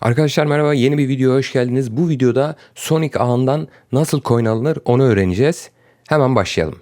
Arkadaşlar merhaba yeni bir videoya hoş geldiniz. Bu videoda Sonic ağından nasıl coin alınır onu öğreneceğiz. Hemen başlayalım.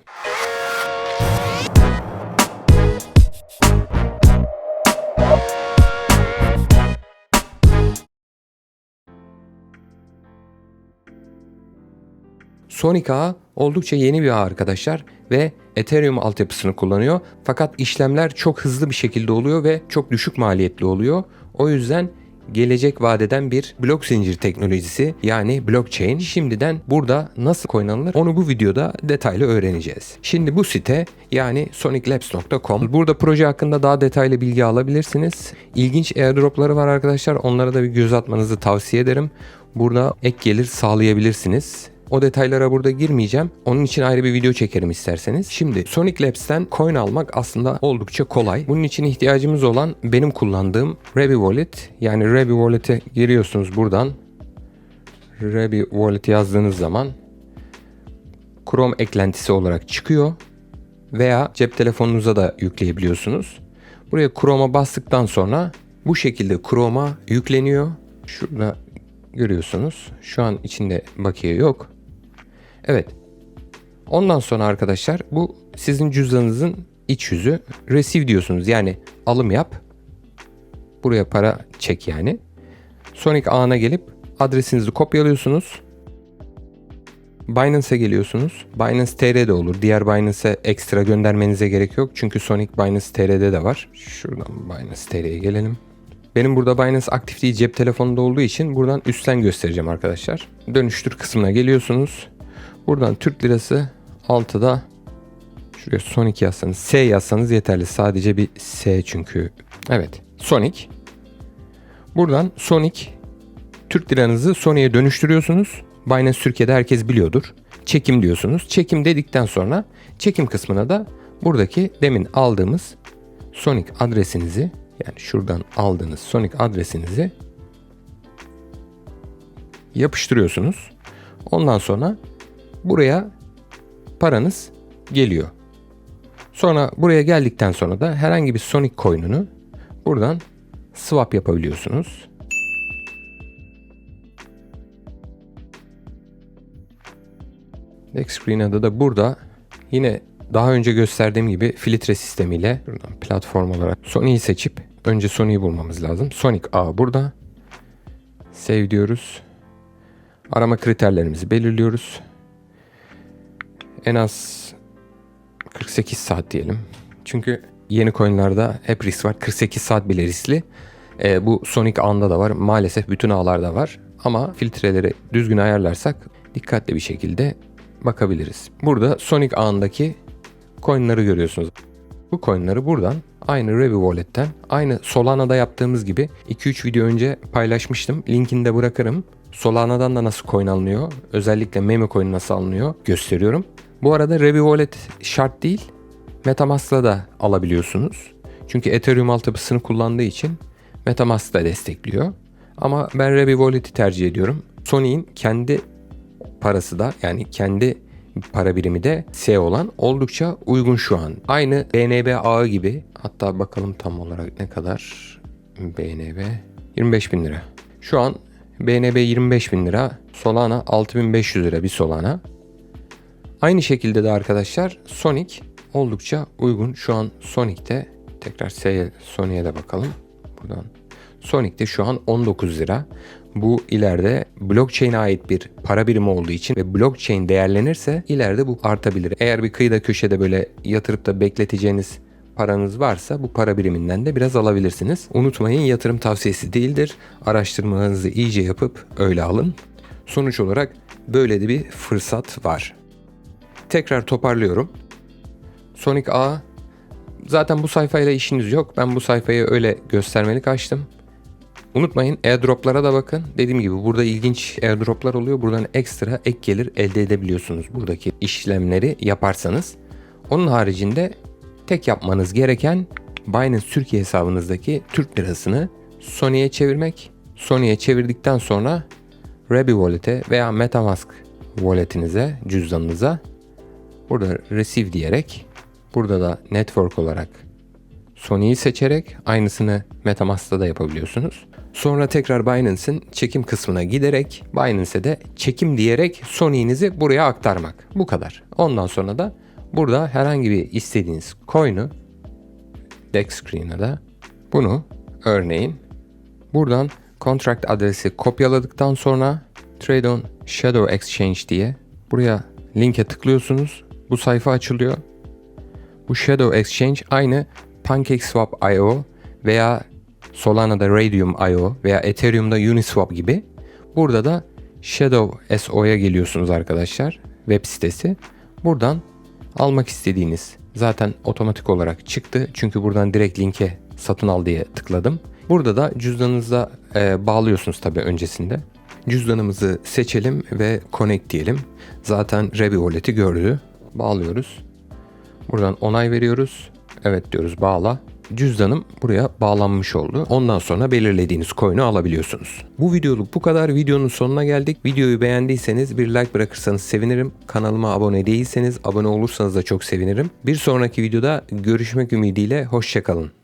Sonic ağı oldukça yeni bir ağ arkadaşlar ve Ethereum altyapısını kullanıyor. Fakat işlemler çok hızlı bir şekilde oluyor ve çok düşük maliyetli oluyor. O yüzden gelecek vadeden bir blok zincir teknolojisi yani blockchain şimdiden burada nasıl coin alınır onu bu videoda detaylı öğreneceğiz. Şimdi bu site yani soniclabs.com burada proje hakkında daha detaylı bilgi alabilirsiniz. İlginç airdropları var arkadaşlar onlara da bir göz atmanızı tavsiye ederim. Burada ek gelir sağlayabilirsiniz. O detaylara burada girmeyeceğim. Onun için ayrı bir video çekerim isterseniz. Şimdi Sonic Labs'ten coin almak aslında oldukça kolay. Bunun için ihtiyacımız olan benim kullandığım Rebi Wallet. Yani Rebi Wallet'e giriyorsunuz buradan. Rebi Wallet yazdığınız zaman Chrome eklentisi olarak çıkıyor. Veya cep telefonunuza da yükleyebiliyorsunuz. Buraya Chrome'a bastıktan sonra bu şekilde Chrome'a yükleniyor. Şurada görüyorsunuz. Şu an içinde bakiye yok. Evet. Ondan sonra arkadaşlar bu sizin cüzdanınızın iç yüzü. Receive diyorsunuz. Yani alım yap. Buraya para çek yani. Sonic ağına gelip adresinizi kopyalıyorsunuz. Binance'e geliyorsunuz. Binance TR'de olur. Diğer Binance'e ekstra göndermenize gerek yok. Çünkü Sonic Binance TR'de de var. Şuradan Binance TR'ye gelelim. Benim burada Binance aktif değil cep telefonunda olduğu için buradan üstten göstereceğim arkadaşlar. Dönüştür kısmına geliyorsunuz. Buradan Türk lirası altıda şuraya Sonic yazsanız S yazsanız yeterli. Sadece bir S çünkü. Evet Sonic. Buradan Sonic Türk liranızı Sonic'e dönüştürüyorsunuz. Binance Türkiye'de herkes biliyordur. Çekim diyorsunuz. Çekim dedikten sonra çekim kısmına da buradaki demin aldığımız Sonic adresinizi yani şuradan aldığınız Sonic adresinizi yapıştırıyorsunuz. Ondan sonra buraya paranız geliyor. Sonra buraya geldikten sonra da herhangi bir Sonic coin'unu buradan swap yapabiliyorsunuz. Next Screen adı da burada yine daha önce gösterdiğim gibi filtre sistemiyle platform olarak Sony'yi seçip önce Sony'yi bulmamız lazım. Sonic A burada. Save diyoruz. Arama kriterlerimizi belirliyoruz. En az 48 saat diyelim. Çünkü yeni coinlarda hep risk var. 48 saat bile riskli. E, bu Sonic A'da da var. Maalesef bütün ağlarda var. Ama filtreleri düzgün ayarlarsak dikkatli bir şekilde bakabiliriz. Burada Sonic ağındaki coinleri görüyorsunuz. Bu coinleri buradan aynı Revi Wallet'ten aynı Solana'da yaptığımız gibi 2-3 video önce paylaşmıştım. Linkini de bırakırım. Solana'dan da nasıl coin alınıyor, özellikle meme coin nasıl alınıyor gösteriyorum. Bu arada Revi Wallet şart değil. Metamask'la da alabiliyorsunuz. Çünkü Ethereum altyapısını kullandığı için Metamask da destekliyor. Ama ben Revi Wallet'i tercih ediyorum. Sony'in kendi parası da yani kendi para birimi de S olan oldukça uygun şu an. Aynı BNB ağı gibi hatta bakalım tam olarak ne kadar BNB 25 bin lira. Şu an BNB 25 bin lira Solana 6500 lira bir Solana. Aynı şekilde de arkadaşlar Sonic oldukça uygun. Şu an Sonic'te tekrar S Sonic'e de bakalım. Buradan Sonic'te şu an 19 lira. Bu ileride blockchain'e ait bir para birimi olduğu için ve blockchain değerlenirse ileride bu artabilir. Eğer bir kıyıda köşede böyle yatırıp da bekleteceğiniz paranız varsa bu para biriminden de biraz alabilirsiniz. Unutmayın yatırım tavsiyesi değildir. Araştırmanızı iyice yapıp öyle alın. Sonuç olarak böyle de bir fırsat var. Tekrar toparlıyorum. Sonic A zaten bu sayfayla işiniz yok. Ben bu sayfayı öyle göstermelik açtım. Unutmayın airdroplara da bakın. Dediğim gibi burada ilginç airdroplar oluyor. Buradan ekstra ek gelir elde edebiliyorsunuz. Buradaki işlemleri yaparsanız. Onun haricinde tek yapmanız gereken Binance Türkiye hesabınızdaki Türk lirasını Sony'ye çevirmek. Sony'ye çevirdikten sonra Rebi Wallet'e veya Metamask wallet'inize, cüzdanınıza burada receive diyerek burada da network olarak Sony'yi seçerek aynısını Metamask'ta da yapabiliyorsunuz. Sonra tekrar Binance'in çekim kısmına giderek Binance'e de çekim diyerek Sony'nizi buraya aktarmak. Bu kadar. Ondan sonra da burada herhangi bir istediğiniz coin'u deck screen'e bunu örneğin buradan contract adresi kopyaladıktan sonra Trade on Shadow Exchange diye buraya linke tıklıyorsunuz. Bu sayfa açılıyor. Bu Shadow Exchange aynı PancakeSwap.io veya Solana'da Radium.io veya Ethereum'da Uniswap gibi. Burada da Shadow SO'ya geliyorsunuz arkadaşlar. Web sitesi. Buradan almak istediğiniz zaten otomatik olarak çıktı. Çünkü buradan direkt linke satın al diye tıkladım. Burada da cüzdanınıza e, bağlıyorsunuz tabii öncesinde. Cüzdanımızı seçelim ve connect diyelim. Zaten Rebi Wallet'i gördü. Bağlıyoruz. Buradan onay veriyoruz. Evet diyoruz bağla. Cüzdanım buraya bağlanmış oldu. Ondan sonra belirlediğiniz coin'i alabiliyorsunuz. Bu videoluk bu kadar. Videonun sonuna geldik. Videoyu beğendiyseniz bir like bırakırsanız sevinirim. Kanalıma abone değilseniz abone olursanız da çok sevinirim. Bir sonraki videoda görüşmek ümidiyle hoşçakalın.